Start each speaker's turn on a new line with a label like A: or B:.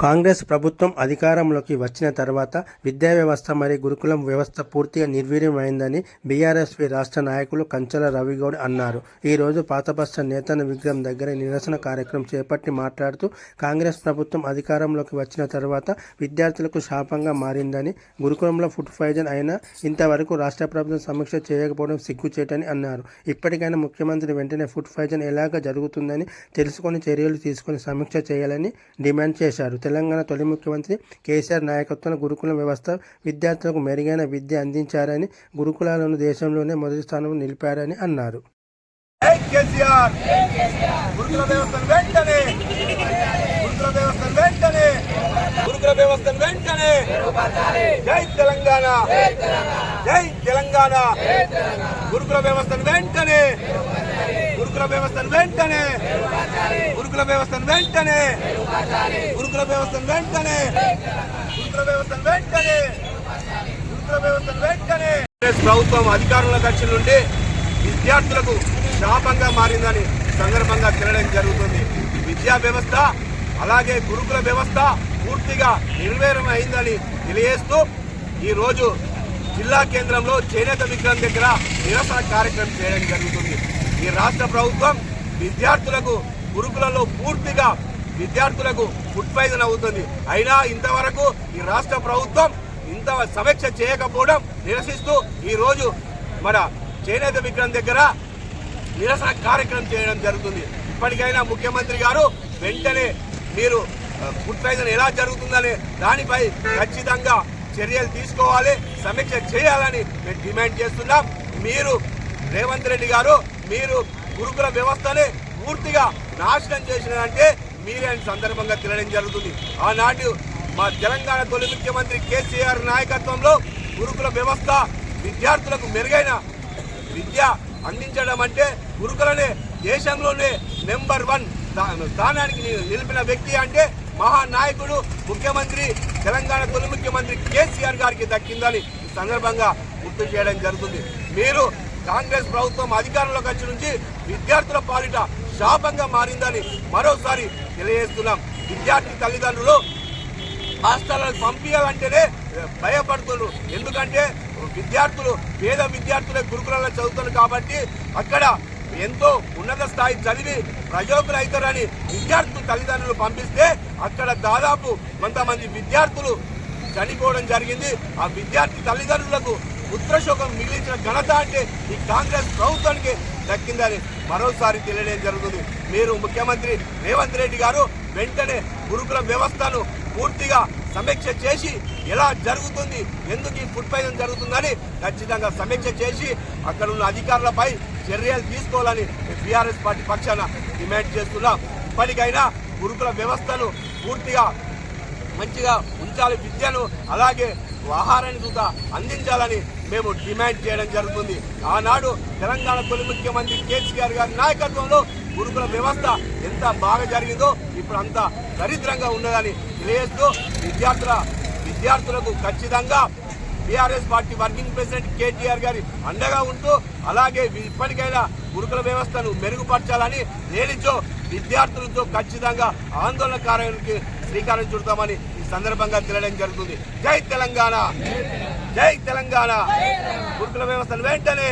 A: కాంగ్రెస్ ప్రభుత్వం అధికారంలోకి వచ్చిన తర్వాత విద్యా వ్యవస్థ మరియు గురుకులం వ్యవస్థ పూర్తిగా నిర్వీర్యమైందని బీఆర్ఎస్పీ రాష్ట్ర నాయకులు కంచల రవిగౌడ్ అన్నారు. ఈరోజు రోజు పాతబస్టాండ్ విగ్రహం దగ్గర నిరసన కార్యక్రమం చేపట్టి మాట్లాడుతూ కాంగ్రెస్ ప్రభుత్వం అధికారంలోకి వచ్చిన తర్వాత విద్యార్థులకు శాపంగా మారిందని గురుకులంలో ఫుడ్ పాయిజన్ అయినా ఇంతవరకు రాష్ట్ర ప్రభుత్వం సమీక్ష చేయకపోవడం సిగ్గుచేటని అన్నారు. ఇప్పటికైనా ముఖ్యమంత్రి వెంటనే ఫుడ్ పాయిజన్ ఎలాగ జరుగుతుందని తెలుసుకొని చర్యలు తీసుకొని సమీక్ష చేయాలని డిమాండ్ చేశారు. తెలంగాణ తొలి ముఖ్యమంత్రి కేసీఆర్ నాయకత్వంలో గురుకుల వ్యవస్థ విద్యార్థులకు మెరుగైన విద్య అందించారని గురుకులాలను దేశంలోనే మొదటి స్థానంలో నిలిపారని అన్నారు.
B: జై కేసీఆర్! గురుకుల వ్యవస్థను వెంటనే! గురుకుల వ్యవస్థను వెంటనే! గురుకుల వ్యవస్థను వెంటనే! జై తెలంగాణ! జై తెలంగాణ! గురుకుల వ్యవస్థను వెంటనే! గురుకుల వ్యవస్థను వెంటనే గురుకుల వ్యవస్థను వెంటనే గురుకుల వ్యవస్థను వెంటనే గురుకుల వ్యవస్థను వెంటనే గురుకుల వ్యవస్థను వెంటనే ప్రభుత్వం అధికారంలోకి వచ్చిన నుండి విద్యార్థులకు శాపంగా మారిందని సందర్భంగా తినడం జరుగుతుంది. విద్యా వ్యవస్థ అలాగే గురుకుల వ్యవస్థ పూర్తిగా నిర్వీర్యం అయిందని తెలియజేస్తూ ఈరోజు జిల్లా కేంద్రంలో చేనేత విగ్రహం దగ్గర నిరసన కార్యక్రమం చేయడం జరుగుతుంది. ఈ రాష్ట్ర ప్రభుత్వం విద్యార్థులకు గురుకులలో పూర్తిగా విద్యార్థులకు ఫుడ్ పాయిజన్ అవుతుంది. అయినా ఇంతవరకు ఈ రాష్ట్ర ప్రభుత్వం ఇంత సమీక్ష చేయకపోవడం నిరసిస్తూ ఈరోజు మన చేనేత విగ్రహం దగ్గర నిరసన కార్యక్రమం చేయడం జరుగుతుంది. ఇప్పటికైనా ముఖ్యమంత్రి గారు వెంటనే మీరు ఫుడ్ పాయిజన్ ఎలా జరుగుతుందనే దానిపై ఖచ్చితంగా చర్యలు తీసుకోవాలి సమీక్ష చేయాలని మేము డిమాండ్ చేస్తున్నాం. మీరు రేవంత్ రెడ్డి గారు మీరు గురుకుల వ్యవస్థని పూర్తిగా నాశనం చేసినారంటే మీరే సందర్భంగా తెలియడం జరుగుతుంది. ఆనాటి మా తెలంగాణ తొలి ముఖ్యమంత్రి కేసీఆర్ నాయకత్వంలో గురుకుల వ్యవస్థ విద్యార్థులకు మెరుగైన విద్య అందించడం అంటే గురుకులనే దేశంలోనే నెంబర్ వన్ స్థానానికి నిలిపిన వ్యక్తి అంటే మహానాయకుడు ముఖ్యమంత్రి తెలంగాణ తొలి ముఖ్యమంత్రి కేసీఆర్ గారికి దక్కిందని సందర్భంగా గుర్తు చేయడం జరుగుతుంది. మీరు కాంగ్రెస్ ప్రభుత్వం అధికారంలోకి వచ్చి నుంచి విద్యార్థుల పాలిట శాపంగా మారిందని మరోసారి తెలియజేస్తున్నాం. విద్యార్థి తల్లిదండ్రులు హాస్టళ్ళకు పంపించాలంటేనే భయపడుతున్నారు. ఎందుకంటే విద్యార్థులు పేద విద్యార్థులే గురుకులలో చదువుతున్నారు కాబట్టి అక్కడ ఎంతో ఉన్నత స్థాయి చదివి ప్రయోగులు అవుతారని విద్యార్థులు తల్లిదండ్రులు పంపిస్తే అక్కడ దాదాపు కొంతమంది విద్యార్థులు చనిపోవడం జరిగింది. ఆ విద్యార్థి తల్లిదండ్రులకు పుత్రశోకం మిగిలించిన ఘనత అంటే ఈ కాంగ్రెస్ ప్రభుత్వానికి దక్కిందని మరోసారి తెలియడం జరుగుతుంది. మీరు ముఖ్యమంత్రి రేవంత్ రెడ్డి గారు వెంటనే గురుకుల వ్యవస్థను పూర్తిగా సమీక్ష చేసి ఎలా జరుగుతుంది ఎందుకు ఈ ఫుడ్ పాయిజన్ జరుగుతుందని ఖచ్చితంగా సమీక్ష చేసి అక్కడ ఉన్న అధికారులపై చర్యలు తీసుకోవాలని బీఆర్ఎస్ పార్టీ పక్షాన డిమాండ్ చేస్తున్నాం. ఇప్పటికైనా గురుకుల వ్యవస్థను పూర్తిగా మంచిగా ఉంచాలి విద్యను అలాగే ఆహారాన్ని కూడా అందించాలని మేము డిమాండ్ చేయడం జరుగుతుంది. ఆనాడు తెలంగాణ తొలి ముఖ్యమంత్రి కేసీఆర్ గారి నాయకత్వంలో గురుకుల వ్యవస్థ ఎంత బాగా జరిగిందో ఇప్పుడు అంత దరిద్రంగా ఉన్నదని తెలియజేస్తూ విద్యార్థుల విద్యార్థులకు ఖచ్చితంగా TRS party working president KTR గారి అండగా ఉంటూ అలాగే ఇప్పటికైనా గురుకుల వ్యవస్థను మెరుగుపరచాలని లేనిచో విద్యార్థులతో ఖచ్చితంగా ఆందోళన కార్యానికి శ్రీకారం చుడతామని ఈ సందర్భంగా తెలియడం జరుగుతుంది. జై తెలంగాణ! జై తెలంగాణ! గురుకుల వ్యవస్థను వెంటనే